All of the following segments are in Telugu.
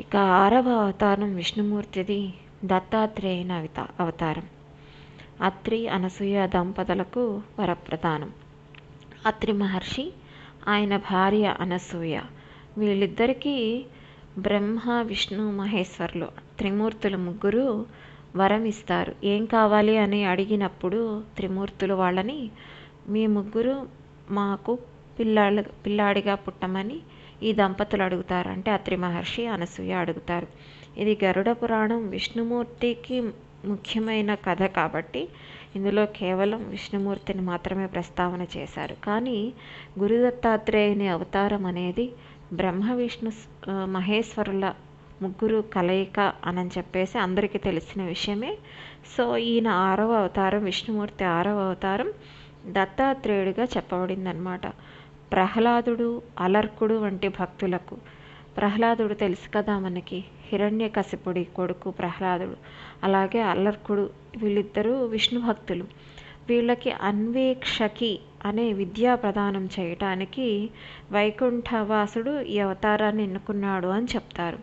ఇక ఆరవ అవతారం విష్ణుమూర్తిది దత్తాత్రేయుని అవత అవతారం. అత్రి అనసూయ దంపతులకు వరప్రదానం అత్రి మహర్షి ఆయన భార్య అనసూయ. వీళ్ళిద్దరికీ బ్రహ్మ విష్ణు మహేశ్వరులు త్రిమూర్తులు ముగ్గురు వరం ఇస్తారు ఏం కావాలి అని అడిగినప్పుడు త్రిమూర్తులు వాళ్ళని మీ ముగ్గురు మాకు పిల్లాడు పిల్లాడిగా పుట్టమని ఈ దంపతులు అడుగుతారు అంటే అత్రి మహర్షి అనసూయ అడుగుతారు. ఇది గరుడ పురాణం విష్ణుమూర్తికి ముఖ్యమైన కథ కాబట్టి ఇందులో కేవలం విష్ణుమూర్తిని మాత్రమే ప్రస్తావన చేశారు. కానీ గురుదత్తాత్రేయుని అవతారం అనేది బ్రహ్మ విష్ణు మహేశ్వరుల ముగ్గురు కలయిక అని చెప్పేసి అందరికీ తెలిసిన విషయమే. సో ఈయన ఆరవ అవతారం విష్ణుమూర్తి ఆరవ అవతారం దత్తాత్రేయుడిగా చెప్పబడిందనమాట ప్రహ్లాదుడు అలర్కుడు వంటి భక్తులకు. ప్రహ్లాదుడు తెలుసు కదా మనకి హిరణ్యకశిపుడి కొడుకు ప్రహ్లాదుడు అలాగే అల్లర్కుడు వీళ్ళిద్దరూ విష్ణు భక్తులు. వీళ్ళకి అన్వేక్షకి అనే విద్యా ప్రదానం చేయటానికి వైకుంఠవాసుడు ఈ అవతారాన్ని ఎన్నుకున్నాడు అని చెప్తారు.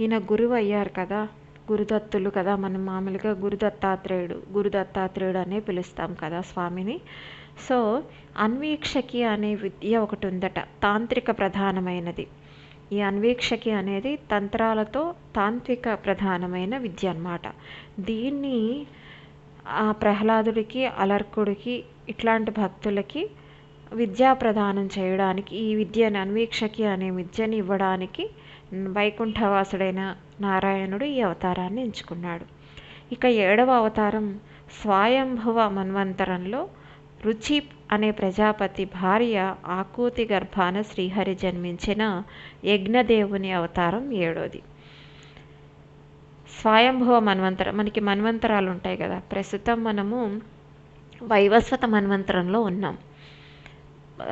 ఈయన గురువు అయ్యారు కదా గురుదత్తులు కదా మనం మామూలుగా గురుదత్తాత్రేయుడు గురుదత్తాత్రేయుడు అనే పిలుస్తాం కదా స్వామిని. సో అన్వీక్షకి అనే విద్య ఒకటి ఉందట తాంత్రిక ప్రధానమైనది. ఈ అన్వీక్షకి అనేది తంత్రాలతో తాంత్రిక ప్రధానమైన విద్య అన్నమాట. దీన్ని ఆ ప్రహ్లాదుడికి అలర్కుడికి ఇట్లాంటి భక్తులకి విద్యా ప్రదానం చేయడానికి ఈ విద్యను అన్వీక్షకి అనే విద్యని ఇవ్వడానికి వైకుంఠవాసుడైన నారాయణుడు ఈ అవతారాన్ని ఎంచుకున్నాడు. ఇక ఏడవ అవతారం స్వయంభువ మన్వంతరంలో రుచి అనే ప్రజాపతి భార్య ఆకూతి గర్భాన శ్రీహరి జన్మించిన యజ్ఞదేవుని అవతారం ఏడోది. స్వయంభవ మన్వంతరం మనకి మన్వంతరాలు ఉంటాయి కదా. ప్రస్తుతం మనము వైవస్వత మన్వంతరంలో ఉన్నాం.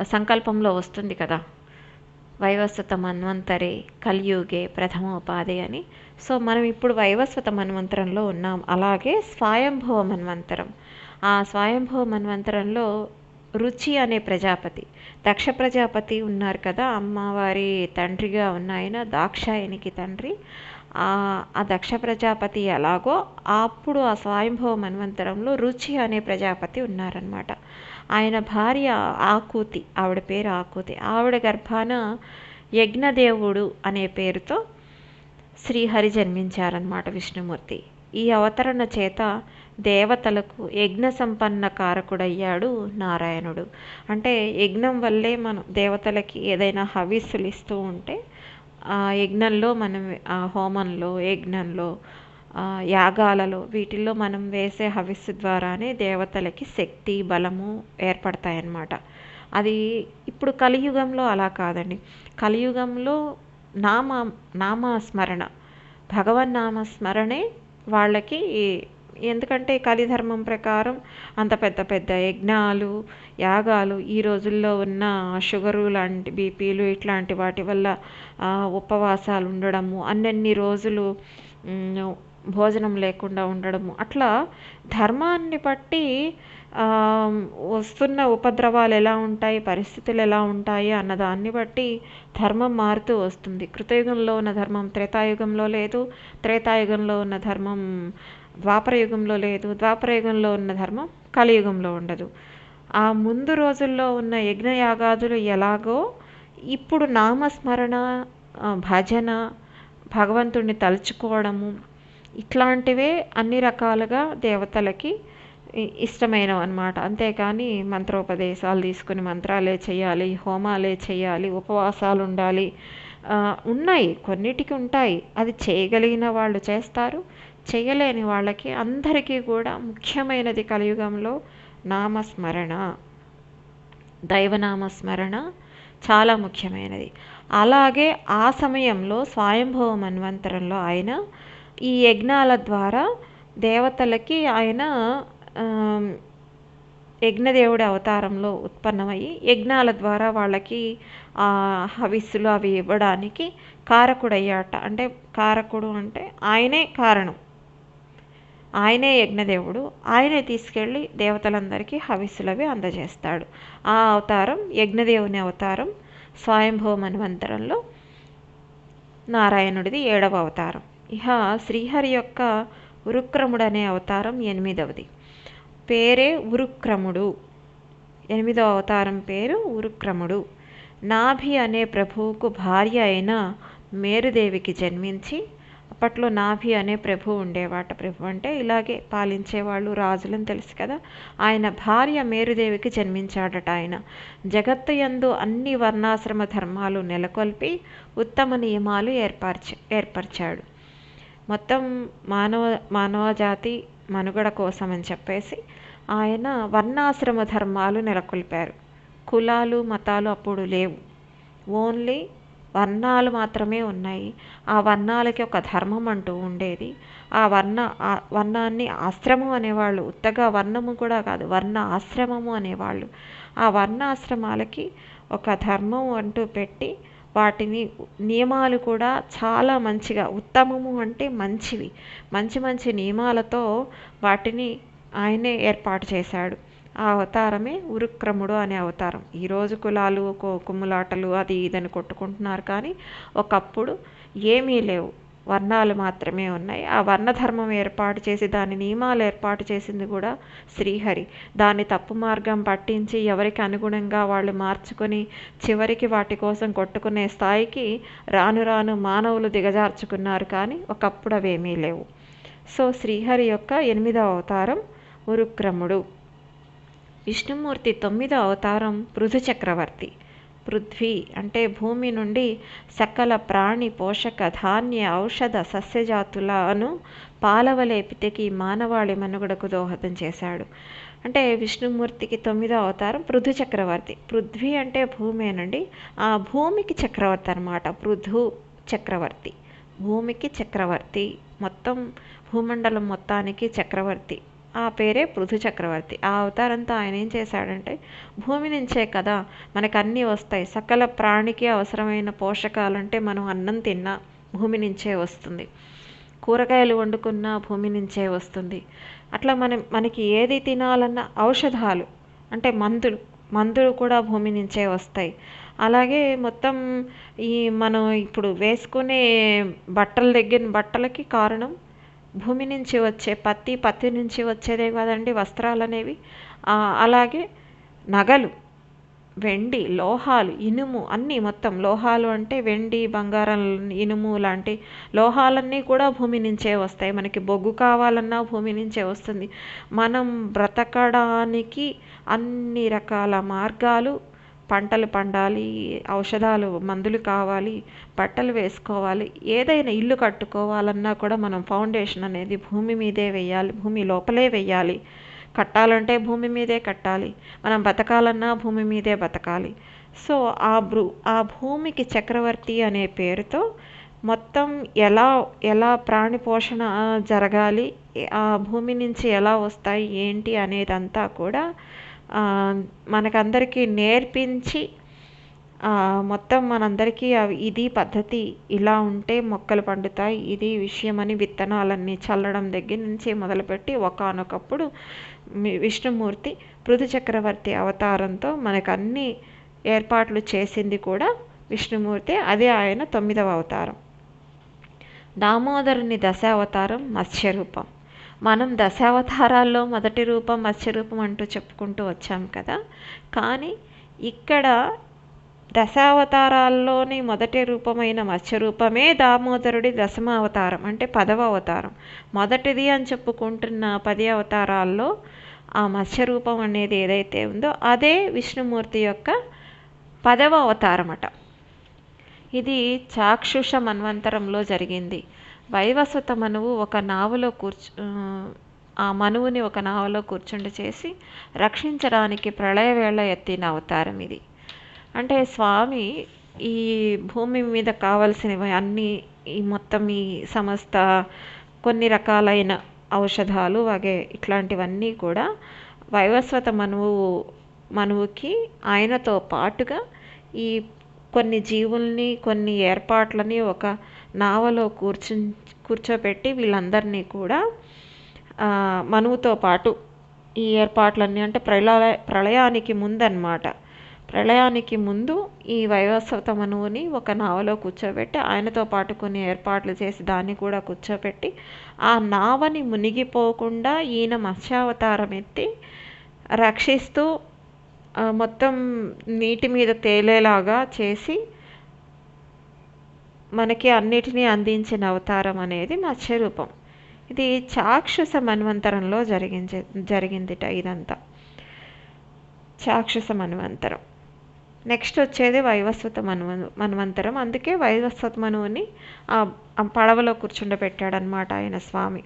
సంకల్పంలో వస్తుంది కదా. వైవస్వత మన్వంతరే కలియుగే ప్రథమోపాధి అని. సో మనం ఇప్పుడు వైవస్వత మన్వంతరంలో ఉన్నాం. అలాగే స్వయంభవ మన్వంతరం. ఆ స్వయంభవ మన్వంతరంలో రుచి అనే ప్రజాపతి. దక్ష ప్రజాపతి ఉన్నారు కదా అమ్మవారి తండ్రిగా ఉన్న ఆయన దాక్షాయనికి తండ్రి. ఆ ఆ దక్ష ప్రజాపతి ఎలాగో అప్పుడు ఆ స్వయంభవ మన్వంతరంలో రుచి అనే ప్రజాపతి ఉన్నారనమాట ఆయన భార్య ఆకూతి ఆవిడ పేరు ఆకూతి. ఆవిడ గర్భాన యజ్ఞదేవుడు అనే పేరుతో శ్రీహరి జన్మించారనమాట విష్ణుమూర్తి. ఈ అవతరణ చేత దేవతలకు యజ్ఞ సంపన్న కారకుడయ్యాడు నారాయణుడు. అంటే యజ్ఞం వల్లే మనం దేవతలకి ఏదైనా హవిస్సులు ఇస్తూ ఉంటే ఆ యజ్ఞంలో మనం ఆ హోమంలో యజ్ఞంలో యాగాలలో వీటిల్లో మనం వేసే హవిస్సు ద్వారానే దేవతలకి శక్తి బలము ఏర్పడతాయన్నమాట. అది ఇప్పుడు కలియుగంలో అలా కాదండి. కలియుగంలో నామ నామస్మరణ భగవన్నామ స్మరణే వాళ్ళకి ఎందుకంటే కలిధర్మం ప్రకారం అంత పెద్ద పెద్ద యజ్ఞాలు యాగాలు ఈ రోజుల్లో ఉన్న షుగరు లాంటి బీపీలు ఇట్లాంటి వాటి వల్ల ఉపవాసాలు ఉండడము అన్నన్ని రోజులు భోజనం లేకుండా ఉండడము. అట్లా ధర్మాన్ని బట్టి వస్తున్న ఉపద్రవాలు ఎలా ఉంటాయి పరిస్థితులు ఎలా ఉంటాయి అన్నదాన్ని బట్టి ధర్మం మారుతూ వస్తుంది. కృతయుగంలో ఉన్న ధర్మం త్రేతాయుగంలో లేదు త్రేతాయుగంలో ఉన్న ధర్మం ద్వాపరయుగంలో లేదు ద్వాపరయుగంలో ఉన్న ధర్మం కలియుగంలో ఉండదు. ఆ ముందు రోజుల్లో ఉన్న యజ్ఞయాగాదులు ఎలాగో ఇప్పుడు నామస్మరణ భజన భగవంతుణ్ణి తలుచుకోవడము ఇట్లాంటివే అన్ని రకాలుగా దేవతలకి ఇష్టమైనవి అనమాట అంతేకాని మంత్రోపదేశాలు తీసుకుని మంత్రాలే చేయాలి హోమాలే చేయాలి ఉపవాసాలు ఉండాలి. ఉన్నాయి. కొన్నిటికి ఉంటాయి. అది చేయగలిగిన వాళ్ళు చేస్తారు. చేయలేని వాళ్ళకి అందరికీ కూడా ముఖ్యమైనది కలియుగంలో నామస్మరణ. దైవనామస్మరణ చాలా ముఖ్యమైనది. అలాగే ఆ సమయంలో స్వయంభవ మన్వంతరంలో ఆయన ఈ యజ్ఞాల ద్వారా దేవతలకి ఆయన యజ్ఞదేవుడి అవతారంలో ఉత్పన్నమయ్యి యజ్ఞాల ద్వారా వాళ్ళకి ఆ హవిస్సులు అవి ఇవ్వడానికి కారకుడయ్యాట. అంటే కారకుడు అంటే ఆయనే కారణం. ఆయనే యజ్ఞదేవుడు. ఆయనే తీసుకెళ్ళి దేవతలందరికీ హవిస్సులవి అందజేస్తాడు. ఆ అవతారం యజ్ఞదేవుని అవతారం స్వయంభవ మన్వంతరంలో నారాయణుడిది ఏడవ అవతారం. ఇహ శ్రీహరి యొక్క ఉరుక్రముడు అనే అవతారం ఎనిమిదవది. పేరే ఉరుక్రముడు. ఎనిమిదవ అవతారం పేరు ఉరుక్రముడు. నాభి అనే ప్రభువుకు భార్య అయిన మేరుదేవికి జన్మించి అప్పట్లో నాభి అనే ప్రభు ఉండేవాట. ప్రభు అంటే ఇలాగే పాలించేవాళ్ళు రాజులని తెలుసు కదా. ఆయన భార్య మేరుదేవికి జన్మించాడట ఆయన. జగత్తు యందు అన్ని వర్ణాశ్రమ ధర్మాలు నెలకొల్పి ఉత్తమ నియమాలు ఏర్పరచ ఏర్పరిచాడు. మొత్తం మానవ మానవజాతి మనుగడ కోసం అని చెప్పేసి ఆయన వర్ణాశ్రమ ధర్మాలు నెలకొల్పారు. కులాలు మతాలు అప్పుడు లేవు. ఓన్లీ వర్ణాలు మాత్రమే ఉన్నాయి. ఆ వర్ణాలకి ఒక ధర్మం అంటూ ఉండేది. ఆ వర్ణ వర్ణాన్ని ఆశ్రమం అనేవాళ్ళు ఉత్తగా వర్ణము కూడా కాదు వర్ణ ఆశ్రమము అనేవాళ్ళు. ఆ వర్ణ ఆశ్రమాలకి ఒక ధర్మం అంటూ పెట్టి వాటిని నియమాలు కూడా చాలా మంచిగా ఉత్తమము అంటే మంచివి. మంచి మంచి నియమాలతో వాటిని ఆయనే ఏర్పాటు చేశాడు. ఆ అవతారమే ఉరుక్రముడు అనే అవతారం. ఈరోజు కులాలు కుమ్ములాటలు అది ఇదని కొట్టుకుంటున్నారు కానీ ఒకప్పుడు ఏమీ లేవు. వర్ణాలు మాత్రమే ఉన్నాయి. ఆ వర్ణధర్మం ఏర్పాటు చేసి దాని నియమాలు ఏర్పాటు చేసింది కూడా శ్రీహరి. దాన్ని తప్పు మార్గం పట్టించి ఎవరికి అనుగుణంగా వాళ్ళు మార్చుకొని చివరికి వాటి కోసం కొట్టుకునే స్థాయికి రాను రాను మానవులు దిగజార్చుకున్నారు. కానీ ఒకప్పుడు అవేమీ లేవు. సో శ్రీహరి యొక్క ఎనిమిదవ అవతారం ఉరుక్రముడు. విష్ణుమూర్తి తొమ్మిదో అవతారం పృథు చక్రవర్తి పృథ్వీ అంటే భూమి నుండి సకల ప్రాణి పోషక ధాన్య ఔషధ సస్యజాతులను పాలవలే పితికి మానవాళి మనుగడకు దోహదం చేశాడు. అంటే విష్ణుమూర్తికి తొమ్మిదో అవతారం పృథు చక్రవర్తి. పృథ్వీ అంటే భూమేనండి ఆ భూమికి చక్రవర్తి అనమాట పృథు చక్రవర్తి. భూమికి చక్రవర్తి. మొత్తం భూమండలం మొత్తానికి చక్రవర్తి. ఆ పేరే పృథు చక్రవర్తి. ఆ అవతారంతో ఆయన ఏం చేశాడంటే భూమి నుంచే కదా మనకు అన్నీ వస్తాయి. సకల ప్రాణికి అవసరమైన పోషకాలంటే మనం అన్నం తిన్నా భూమి నుంచే వస్తుంది. కూరగాయలు వండుకున్నా భూమి నుంచే వస్తుంది. అట్లా మనం మనకి ఏది తినాలన్నా ఔషధాలు అంటే మందులు మందులు కూడా భూమి నుంచే వస్తాయి. అలాగే మొత్తం ఈ మనం ఇప్పుడు వేసుకునే బట్టల దగ్గర బట్టలకి కారణం భూమి నుంచి వచ్చే పత్తి పత్తి నుంచి వచ్చేదే కదండి వస్త్రాలు అనేవి. అలాగే నగలు వెండి లోహాలు ఇనుము అన్నీ మొత్తం. లోహాలు అంటే వెండి బంగారం ఇనుము లాంటి లోహాలన్నీ కూడా భూమి నుంచే వస్తాయి. మనకి బొగ్గు కావాలన్నా భూమి నుంచే వస్తుంది. మనం బ్రతకడానికి అన్ని రకాల మార్గాలు పంటలు పండాలి ఔషధాలు మందులు కావాలి బట్టలు వేసుకోవాలి ఏదైనా ఇల్లు కట్టుకోవాలన్నా కూడా మనం ఫౌండేషన్ అనేది భూమి మీదే వేయాలి భూమి లోపలే వేయాలి. కట్టాలంటే భూమి మీదే కట్టాలి. మనం బతకాలన్నా భూమి మీదే బతకాలి. సో ఆ భూ ఆ భూమికి చక్రవర్తి అనే పేరుతో మొత్తం ఎలా ఎలా ప్రాణి పోషణ జరగాలి ఆ భూమి నుంచి ఎలా వస్తాయి ఏంటి అనేదంతా కూడా మనకందరికీ నేర్పించి మొత్తం మనందరికీ అవి ఇది పద్ధతి ఇలా ఉంటే మొక్కలు పండుతాయి ఇది విషయం అని విత్తనాలన్నీ చల్లడం దగ్గర నుంచి మొదలుపెట్టి ఒకానొకప్పుడు విష్ణుమూర్తి పృథు చక్రవర్తి అవతారంతో మనకు అన్ని ఏర్పాట్లు చేసింది కూడా విష్ణుమూర్తి అదే ఆయన తొమ్మిదవ అవతారం. దామోదరుని దశావతారం మత్స్యరూపం. మనం దశావతారాల్లో మొదటి రూపం మత్స్య రూపం అంటూ చెప్పుకుంటూ వచ్చాం కదా. కానీ ఇక్కడ దశావతారాల్లోని మొదటి రూపమైన మత్స్యరూపమే దామోదరుడి దశమ అవతారం అంటే పదవ అవతారం. మొదటిది అని చెప్పుకుంటున్న పది అవతారాల్లో ఆ మత్స్యరూపం అనేది ఏదైతే ఉందో అదే విష్ణుమూర్తి యొక్క పదవ అవతారం అట ఇది చాక్షుష మన్వంతరంలో జరిగింది. వైవస్వత మనువు ఒక నావలో కూర్చు ఆ, మనువుని ఒక నావలో కూర్చుండి చేసి రక్షించడానికి ప్రళయ వేళ ఎత్తిన అవతారం ఇది. అంటే స్వామి ఈ భూమి మీద కావలసినవి అన్నీ ఈ మొత్తం ఈ సమస్త కొన్ని రకాలైన ఔషధాలు వగే ఇట్లాంటివన్నీ కూడా వైవస్వత మనువు మనువుకి ఆయనతో పాటుగా ఈ కొన్ని జీవుల్ని కొన్ని ఏర్పాట్లని ఒక నావలో కూర్చు కూర్చోబెట్టి వీళ్ళందరినీ కూడా మనువుతో పాటు ఈ ఏర్పాట్లన్నీ అంటే ప్రళయ ప్రళయానికి ముందన్నమాట. ప్రళయానికి ముందు ఈ వైవస్వత మనువుని ఒక నావలో కూర్చోబెట్టి ఆయనతో పాటు కొన్ని ఏర్పాట్లు చేసి దాన్ని కూడా కూర్చోబెట్టి ఆ నావని మునిగిపోకుండా ఈయన మత్స్యావతారం ఎత్తి రక్షిస్తూ మొత్తం నీటి మీద తేలేలాగా చేసి మనకి అన్నిటినీ అందించిన అవతారం అనేది మత్స్యరూపం. ఇది చాక్షుష మన్వంతరంలో జరిగించే జరిగిందిట ఇదంతా. చాక్షుష మన్వంతరం నెక్స్ట్ వచ్చేది వైవస్వత మన్వ మన్వంతరం. అందుకే వైవస్వత మనువుని ఆ ఆ పడవలో కూర్చుండబెట్టాడనమాట ఆయన స్వామి.